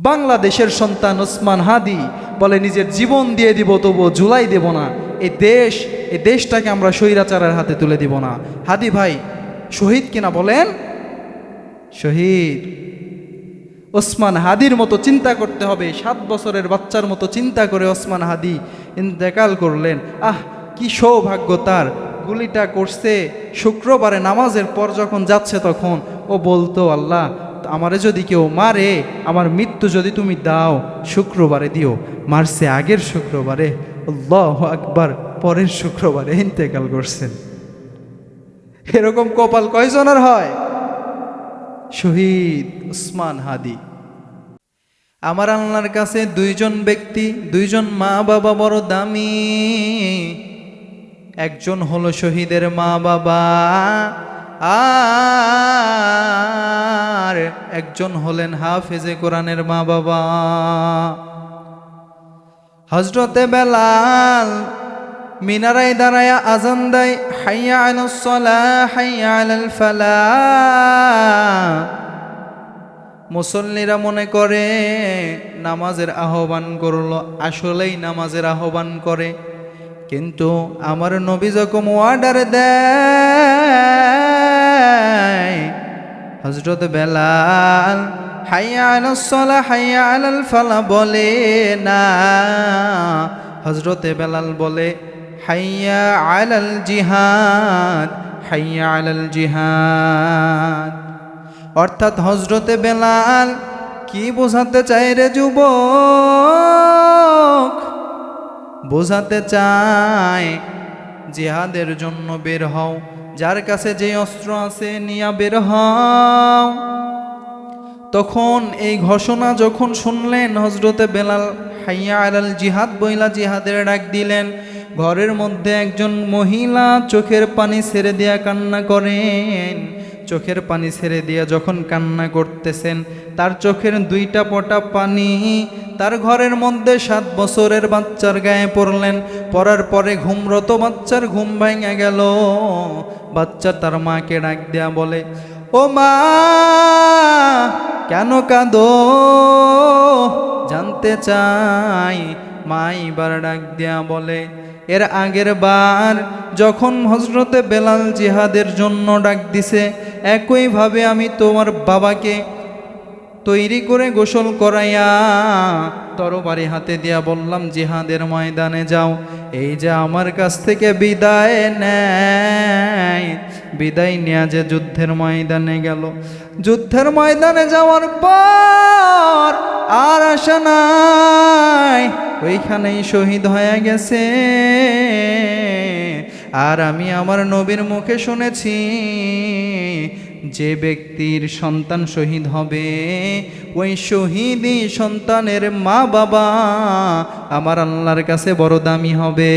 বাংলাদেশের সন্তান ওসমান হাদি বলে নিজের জীবন দিয়ে দিব, তবুও জুলাই দেব না। এই দেশ এই দেশটাকে আমরা স্বৈরাচারের হাতে তুলে দিব না। হাদি ভাই, শহীদ কিনা বলেন? শহীদ। ওসমান হাদির মতো চিন্তা করতে হবে। সাত বছরের বাচ্চার মতো চিন্তা করে ওসমান হাদি ইন্তেকাল করলেন। আহ, কি সৌভাগ্য তার। গুলিটা করছে শুক্রবারে নামাজের পর যখন যাচ্ছে তখন। ও বলতো, আল্লাহ আমারে যদি কেউ মারে, আমার মৃত্যু যদি তুমি দাও, শুক্রবারে দিও। মারছে আগের শুক্রবারে, আল্লাহ আকবার, পরের শুক্রবারে ইন্তেকাল করছেন। এরকম কপাল কয়জনের হয়? শহীদ উসমান হাদি। আমার আল্লাহর কাছে দুইজন ব্যক্তি, দুইজন মা বাবা বড় দামি। একজন হলো শহীদের মা বাবা আর একজন হলেন হাফেজে কোরআনের মা বাবা। হজরতে বেলাল মিনারাই দাঁড়ায়া আজান দেয়, হাইয়া আলাস সালাহ হাইয়া আলাল ফালাহ মুসল্লিরা মনে করে, নামাজের আহ্বান করল, আসলেই নামাজের আহ্বান করে। কিন্তু আমার নবী যখন অর্ডার দেয় হজরত বেলাল, হাইয়া আলাস সালাহ, হাইয়া আলাল ফালা বলে, না। হজরতে বেলাল বলে, হাইয়া আলাল জিহাদ, হাইয়া আলাল জিহাদ। অর্থাৎ হজরতে বেলাল, কি বোঝাতে চায় রে যুবক? বোঝাতে চায়, জিহাদের জন্য বের হও। যার কাছে যে অস্ত্র আছে, নিয়া বের হও। তখন এই ঘোষণা যখন শুনলেন হজরতে বেলাল হাইয়া আলাল জিহাদ বইলা জিহাদের ডাক দিলেন, ঘরের মধ্যে একজন মহিলা চোখের পানি ছেড়ে দিয়া কান্না করেন। চোখের পানি ছেড়ে দিয়া যখন কান্না করতেছেন, তার চোখের দুইটা পটা পানি, তার ঘরের মধ্যে সাত বছরের বাচ্চার গায়ে পড়লেন। পড়ার পরে ঘুমরত বাচ্চার ঘুম ভেঙে গেল। বাচ্চা তার মাকে ডাক দেয়া বলে, ও মা, কেন কাঁদো? জানতে চাই। মা এবার ডাক দেয়া বলে, এর আগের বার যখন হজরতে বেলাল জিহাদের জন্য ডাক দিছে, একইভাবে আমি তোমার বাবাকে তৈরি করে গোসল করাইয়া তরবারি হাতে দিয়া বললাম, জিহাদের ময়দানে যাও। এই যে আমার কাছ থেকে বিদায় নেয়, বিদায় নেয়া যে যুদ্ধের ময়দানে গেল। যুদ্ধের ময়দানে যাওয়ার পর আর আশা নাই, ওইখানেই শহীদ হয়ে গেছে। আর আমি আমার নবীর মুখে শুনেছি যে ব্যক্তির সন্তান শহীদ হবে, ওই শহীদই সন্তানের মা বাবা আমার আল্লাহর কাছে বড় দামি হবে।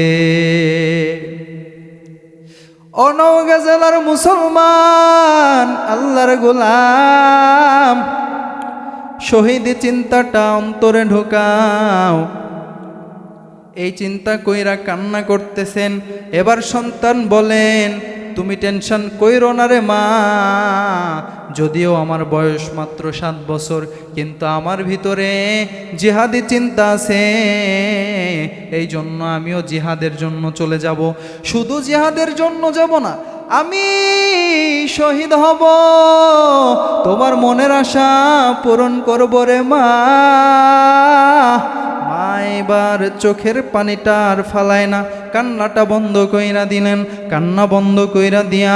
অনৌগা জেলার মুসলমান, আল্লাহর গোলাম, শহীদ চিন্তাটা অন্তরে ঢোকাও। এই চিন্তা কইরা কান্না করতেছেন, এবার সন্তান বলেন তুমি টেনশন কইরো না রে মা। যদিও আমার বয়স মাত্র সাত বছর, কিন্তু আমার ভিতরে জিহাদি চিন্তা আছে। এই জন্য আমিও জিহাদের জন্য চলে যাব। শুধু জিহাদের জন্য যাব না, আমি শহীদ হব। তোমার মনের আশা পূরণ করব রে মা। এবার চোখের পানিটা আর ফালায় না। কান্নাটা বন্ধ কইরা দিলেন। কান্না বন্ধ কইরা দিয়া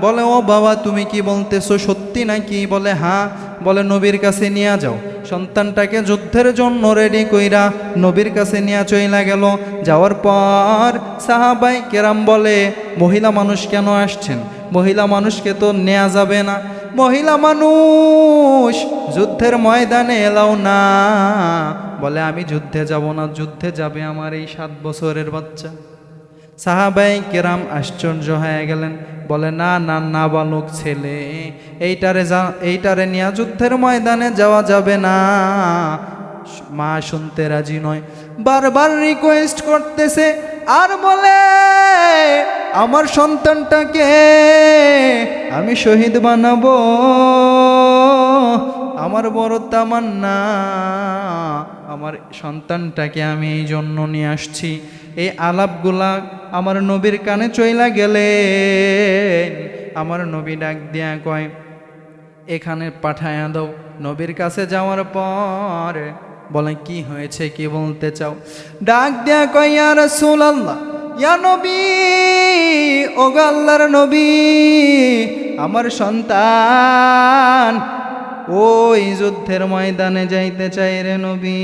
বলে, ও বাবা, তুমি কি বলতেছো? সত্যি নাকি? বলে হ্যাঁ। বলে, নবীর কাছে নিয়ে যাও। সন্তানটাকে যুদ্ধের জন্য রেডি কইরা নবীর কাছে নিয়ে চইলা গেল। যাওয়ার পর সাহাবাই কেরাম বলে, মহিলা মানুষ কেন আসছেন? মহিলা মানুষকে তো নেওয়া যাবে না। মহিলা মানুষ, যুদ্ধের ময়দানে এলাও না। বলে, আমি যুদ্ধে যাব না, যুদ্ধে যাবে আমার এই সাত বছরের বাচ্চা। সাহাবাই কেরাম আশ্চর্য হয়ে গেলেন। বলে, না না না বালক ছেলে, এইটারে যা, এইটারে নিয়ে যুদ্ধের ময়দানে যাওয়া যাবে না। মা শুনতে রাজি নয়। বারবার রিকোয়েস্ট করতেছে, আর বলে আমার সন্তানটাকে আমি শহীদ বানাবো। আমার বড় তামান্না, আমার সন্তানটাকে আমি এই জন্য নিয়ে আসছি। এই আলাপগুলা আমার নবীর কানে চইলা গেলে, আমার নবী ডাক দিয়া কয়, এখানে পাঠায়া দাও, নবীর কাছে যাওয়ার পর। বলে, কি হয়েছে, কি বলতে চাও? ডাক দেয়া কয়, ইয়া রাসূলুল্লাহ, ইয়া নবী ও গো আল্লাহর নবী আমার সন্তান ওই যুদ্ধের ময়দানে যাইতে চাই রে নবী।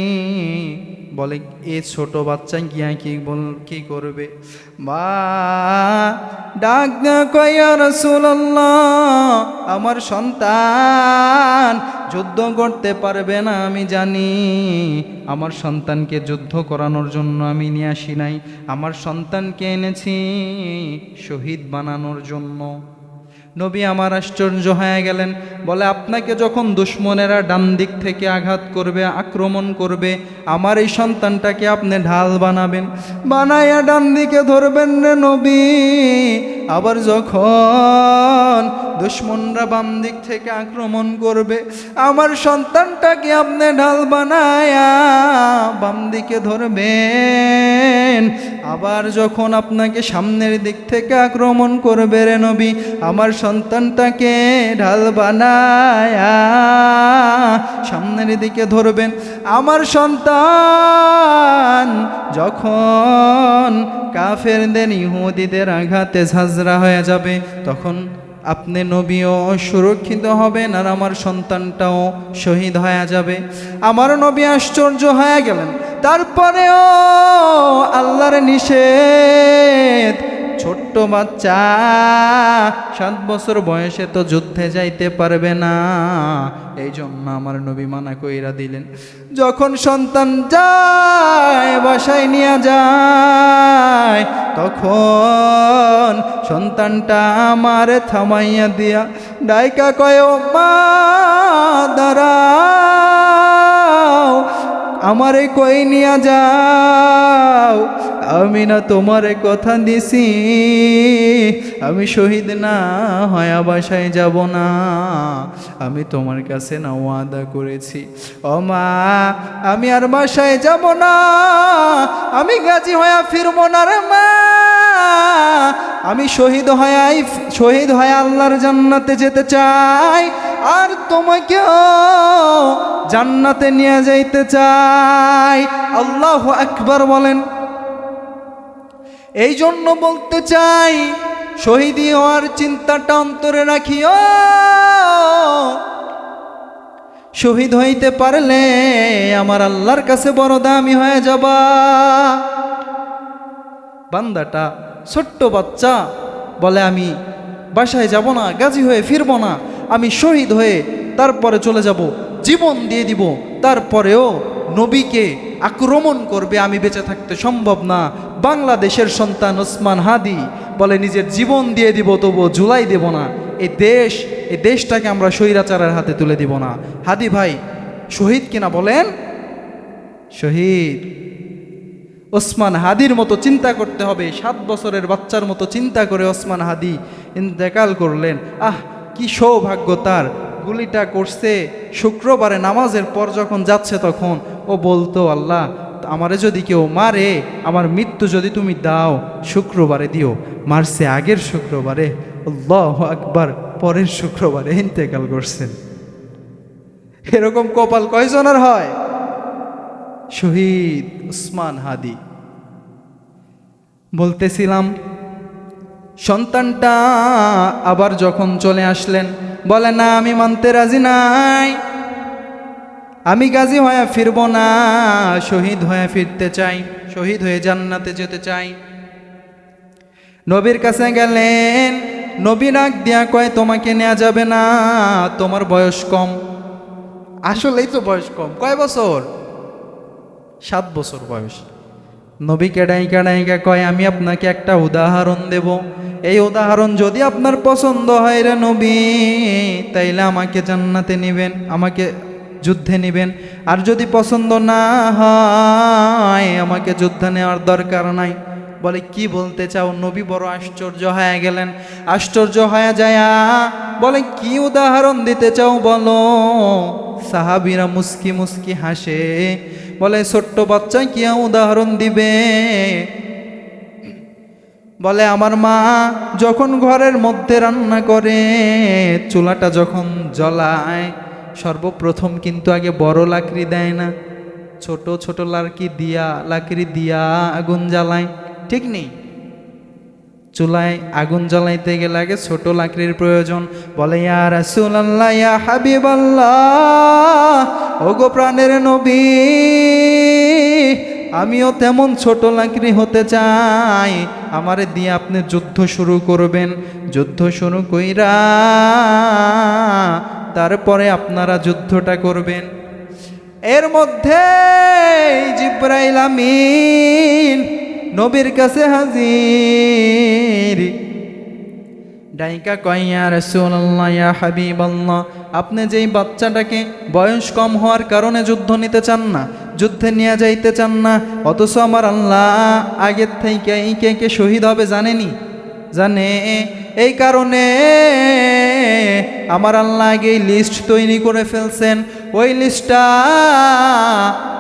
বলে, এ ছোট বাচ্চা গিয়া কি বল, কি করবে? ডাক আমার সন্তান যুদ্ধ করতে পারবে না, আমি জানি। আমার সন্তানকে যুদ্ধ করানোর জন্য আমি নিয়ে আসি নাই। আমার সন্তানকে এনেছি শহীদ বানানোর জন্য। নবী আমার আশ্চর্য হয়ে গেলেন। বলে, আপনাকে যখন দুশ্মনেরা ডান দিক থেকে আঘাত করবে, আক্রমণ করবে, আমার এই সন্তানটাকে আপনি ঢাল বানাবেন। বানাইয়া ডান দিকে ধরবেন রে নবী। আবার যখন দুশ্মনরা বাম দিক থেকে আক্রমণ করবে, আমার সন্তানটাকে আপনি ঢাল বানায়া বাম দিকে ধরবেন। আবার যখন আপনাকে সামনের দিক থেকে আক্রমণ করবে রে নবী, আমার সন্তানটাকে ঢাল বানায়া সামনের দিকে ধরবেন। আমার সন্তান যখন কাফেরদের ইহুদিদের আঘাতে ঝাঁঝরা হয়ে যাবে, তখন আপনি নবীও সুরক্ষিত হবেন আর আমার সন্তানটাও শহীদ হয়ে যাবে। আমার নবী আশ্চর্য হয়ে গেলেন। তারপরেও আল্লাহর নিষেধ ছোট্ট বাচ্চা, সাত বছর বয়সে তো যুদ্ধে যাইতে পারবে না। এই জন্য আমার নবী মানা কইরা দিলেন, যখন সন্তান যায়, বাসায় নিয়ে যায়, তখন সন্তানটা আমার থামাইয়া দিয়া ডাইকা কয় "ও মা, দাঁড়াও, আমারে কই নিয়া যাও? আমি না তোমার কথা দিছি, আমি শহীদ না হয় বাসায় যাব না। আমি তোমার কাছে না ওয়াদা করেছি। ও মা, আমি আর বাসায় যাব না, আমি গাজী হয়ে ফিরবো না রে মা। আমি শহীদ হয়াই শহীদ হয়ে আল্লাহর জান্নাতে যেতে চাই, আর তোমাকেও জান্নাতে নিয়ে যাইতে চাই। আল্লাহ আকবার বলেন। এই জন্য বলতে চাই, শহীদি হওয়ার চিন্তাটা অন্তরে রাখিও। শহীদ হইতে পারলে আমার আল্লাহর কাছে বড় দামি হয়ে যাবা। বান্দাটা ছোট্ট বাচ্চা বলে আমি বাসায় যাব না, গাজী হয়ে ফিরবো না, আমি শহীদ হয়ে তারপরে চলে যাব, জীবন দিয়ে দিব, তারপরেও নবীকে আক্রমণ করবে, আমি বেঁচে থাকতে সম্ভব না। বাংলাদেশের সন্তান ওসমান হাদি বলে, নিজের জীবন দিয়ে দিব, তবুও জুলাই দেব না। এই দেশ এই দেশটাকে আমরা স্বৈরাচারের হাতে তুলে দিব না। হাদি ভাই, শহীদ কিনা বলেন? শহীদ। ওসমান হাদির মতো চিন্তা করতে হবে। সাত বছরের বাচ্চার মতো চিন্তা করে ওসমান হাদি ইন্তেকাল করলেন। আহ, কি সৌভাগ্য তার। গুলিটা করছে শুক্রবারে নামাজের পর যখন যাচ্ছে তখন। ও বলতো, আল্লাহ, আমারে যদি কেউ মারে, আমার মৃত্যু যদি তুমি দাও, শুক্রবারে দিও। মারছে আগের শুক্রবারে। আল্লাহ আকবার, পরের শুক্রবারে ইন্তেকাল করছেন। এরকম কপাল কয়জনের হয়? শহীদ উসমান হাদি। বলতেছিলাম, সন্তানটা আবার যখন চলে আসলেন, বলে, না, আমি মানতে রাজি নাই। আমি গাজী হয়ে ফিরব না, শহীদ হয়ে ফিরতে চাই, শহীদ হয়ে জান্নাতে যেতে চাই। নবীর কাছে গেলেন, নবী ডাক দিয়া কয়, তোমাকে নেওয়া যাবে না, তোমার বয়স কম। আসলেই তো বয়স কম, কয় বছর? সাত বছর বয়স। নবী কেডাইকা ডাইকা কয়, আমি আপনাকে একটা উদাহরণ দেব। এই উদাহরণ যদি আপনার পছন্দ হয় রে নবী, তাইলে আমাকে জান্নাতে নেবেন, আমাকে যুদ্ধে নেবেন। আর যদি পছন্দ না হয়, আমাকে যুদ্ধে নেওয়ার দরকার নাই। বলে, কি বলতে চাও? নবী বড় আশ্চর্য হয়ে গেলেন। আশ্চর্য হয়ে যায়, বলে, কি উদাহরণ দিতে চাও বলো? সাহাবিরা মুস্কি মুস্কি হাসে, বলে, ছোট্ট বাচ্চা কি উদাহরণ দিবে? বলে, আমার মা যখন ঘরের মধ্যে রান্না করে, চুলাটা যখন জ্বলায় সর্বপ্রথম কিন্তু আগে বড় লাকড়ি দেয় না। ছোট ছোট লাকড়ি দিয়া লাকড়ি দিয়া আগুন জ্বালায়। ঠিক নেই। চুলায় আগুন জ্বালাইতে গেলে আগে ছোট লাকড়ির প্রয়োজন। বলে, ইয়া রাসূলুল্লাহ, ইয়া হাবিবাল্লাহ, ওগো প্রাণের নবী, আমিও তেমন ছোট লাকড়ি হতে চাই। আমারে দিয়ে আপনি যুদ্ধ শুরু করবেন। যুদ্ধ শুরু কইরা তারপরে আপনারা যুদ্ধটা করবেন। এর মধ্যে জিব্রাইল আমিন নবীর কাছে হাজির। ডাইকা কইয়া রাসূলুল্লাহ, ইয়া হাবিবাল্লাহ, আপনি যেই বাচ্চাটাকে বয়স কম হওয়ার কারণে যুদ্ধ নিতে চান না, যুদ্ধে নিয়ে যাইতে চান না, অথচ আমার আল্লাহ আগের থেকে কে কে শহীদ হবে জানেনি? জানে, এই কারণে আমার আল্লাহ আগে লিস্ট তৈরি করে ফেলছেন। ওই লিস্টটা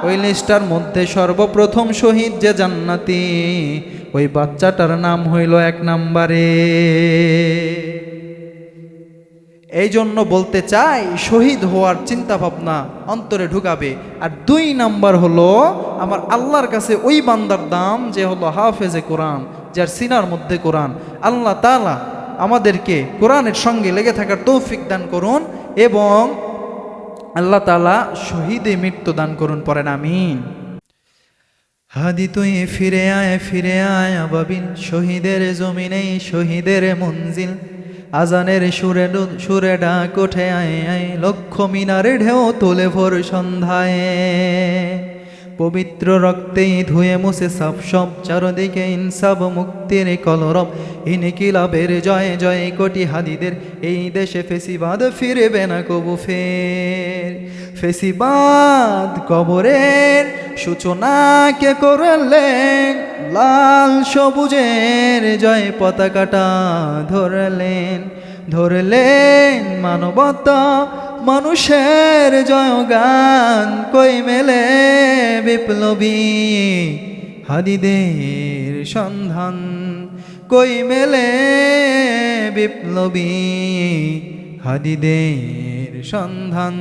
ওই লিস্টটার মধ্যে সর্বপ্রথম শহীদ যে জান্নাতি, ওই বাচ্চাটার নাম হইল এক নাম্বারে। এই জন্য বলতে চাই, শহীদ হওয়ার চিন্তা ভাবনা অন্তরে ঢুকাবে। আর দুই নাম্বার হলো, আমার আল্লাহর কাছে ওই বান্দার দাম যে হলো হাফেজে কোরআন, যার সিনার মধ্যে কোরআন। আল্লাহ তালা আমাদেরকে কোরআনের সঙ্গে লেগে থাকার তৌফিক দান করুন এবং আল্লাহ তালা শহীদে মৃত্যু দান করুন পরেন আমিন। হাদি তুই ফিরে আয় ফিরে আয় আবাবিল। শহীদের জমিনে শহীদের মঞ্জিল। আজানের সুরে সুরে ডাক ওঠে, আয় আয় লক্ষ মিনারে ঢেউ তোলে ভোর সন্ধ্যায়। পবিত্র রক্তেই ধুয়ে মুছে সব সব চারদিকে ইনসাব মুক্তির কলরব। ইনকিলাবের জয় জয় কোটি হাদিদের। এই দেশে ফেসিবাদ ফিরবে না কবু ফের। ফেসিবাদ কবরের সূচনা কে করলেন, লাল সবুজের জয় পতাকাটা ধরলেন। ধরলেন মানবতা মানুষের জয়গান কই মেলে বিপ্লবী হাদিদের সন্ধান? কই মেলে বিপ্লবী হাদিদের সন্ধান?